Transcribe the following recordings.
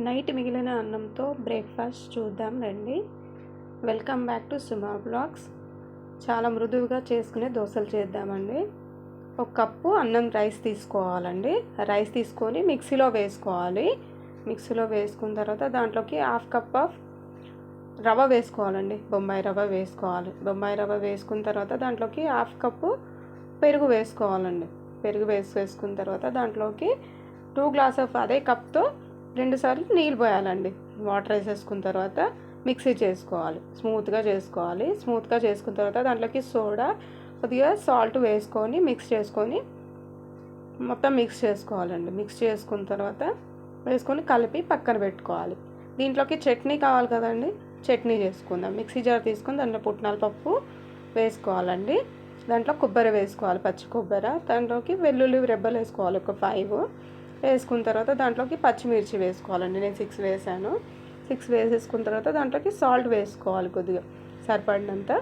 Night మిగిలిన అన్నంతో breakfast చూద్దాం రండి. Welcome back to Suma blogs. చాలా మృదువుగా చేసుకునే దోశలు చేద్దామండి. ఒక కప్పు అన్నం రైస్ తీసుకోవాలండి. రైస్ తీసుకొని మిక్సీలో వేసుకోవాలి. మిక్సీలో వేసుకున్న తర్వాత దాంట్లోకి హాఫ్ కప్ ఆఫ్ రవ్వ వేసుకోవాలండి. బొంబాయి రవ్వ వేసుకోవాలి. బొంబాయి రవ్వ వేసుకున్న తర్వాత దాంట్లోకి హాఫ్ కప్పు పెరుగు వేసుకోవాలండి. పెరుగు వేసి వేసుకున్న తర్వాత దాంట్లోకి టూ గ్లాస్ ఆఫ్ అదే కప్తో రెండుసార్లు నీళ్ళు పోయాలండి. వాటర్ వేసేసుకున్న తర్వాత మిక్సీ చేసుకోవాలి. స్మూత్గా చేసుకోవాలి. స్మూత్గా చేసుకున్న తర్వాత దాంట్లోకి సోడా కొద్దిగా సాల్ట్ వేసుకొని మిక్స్ చేసుకొని మొత్తం మిక్స్ చేసుకోవాలండి. మిక్స్ చేసుకున్న తర్వాత వేసుకొని కలిపి పక్కన పెట్టుకోవాలి. దీంట్లోకి చట్నీ కావాలి కదండి. చట్నీ చేసుకుందాం. మిక్సీ జార్ తీసుకొని దాంట్లో పుట్నాల పప్పు వేసుకోవాలండి. దాంట్లో కొబ్బరి వేసుకోవాలి. పచ్చి కొబ్బరి. దాంట్లోకి వెల్లుల్లి రెబ్బలు వేసుకోవాలి. ఒక ఫైవ్ వేసుకున్న తర్వాత దాంట్లోకి పచ్చిమిర్చి వేసుకోవాలండి. నేను సిక్స్ వేసాను. సిక్స్ వేసేసుకున్న తర్వాత దాంట్లోకి సాల్ట్ వేసుకోవాలి కొద్దిగా సరిపడినంత.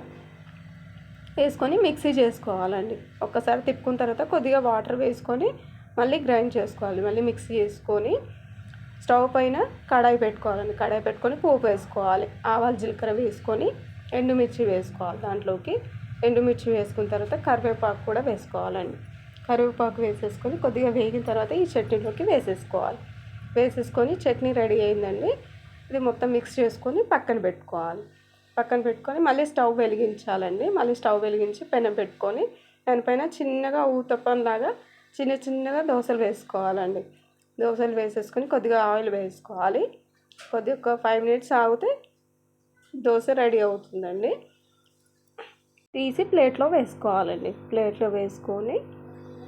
వేసుకొని మిక్సీ చేసుకోవాలండి. ఒక్కసారి తిప్పుకున్న తర్వాత కొద్దిగా వాటర్ వేసుకొని మళ్ళీ గ్రైండ్ చేసుకోవాలి. మళ్ళీ మిక్సీ చేసుకొని స్టవ్ పైన కడాయి పెట్టుకోవాలండి. కడాయి పెట్టుకొని పోపు వేసుకోవాలి. ఆవాలు జీలకర్ర వేసుకొని ఎండుమిర్చి వేసుకోవాలి దాంట్లోకి. ఎండుమిర్చి వేసుకున్న తర్వాత కరివేపాకు కూడా వేసుకోవాలండి. కరివేపాకు వేసేసుకొని కొద్దిగా వేగిన తర్వాత ఈ చట్నీలోకి వేసేసుకోవాలి. వేసేసుకొని చట్నీ రెడీ అయిందండి. ఇది మొత్తం మిక్స్ చేసుకొని పక్కన పెట్టుకోవాలి. పక్కన పెట్టుకొని మళ్ళీ స్టవ్ వెలిగించాలండి. మళ్ళీ స్టవ్ వెలిగించి పెనం పెట్టుకొని దానిపైన చిన్నగా ఊతప్పంలాగా చిన్న చిన్నగా దోశలు వేసుకోవాలండి. దోశలు వేసేసుకొని కొద్దిగా ఆయిల్ వేసుకోవాలి. కొద్దిగా ఒక ఫైవ్ మినిట్స్ ఆగితే దోశ రెడీ అవుతుందండి. తీసి ప్లేట్లో వేసుకోవాలండి. ప్లేట్లో వేసుకొని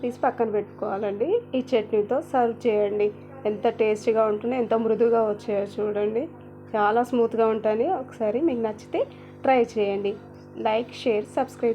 తీసి పక్కన పెట్టుకోవాలండి. ఈ చట్నీతో సర్వ్ చేయండి. ఎంత టేస్టీగా ఉంటుందో ఎంత మృదుగా వచ్చాయో చూడండి. చాలా స్మూత్గా ఉంటాయి ఒకసారి మీకు నచ్చితే ట్రై చేయండి. Like share subscribe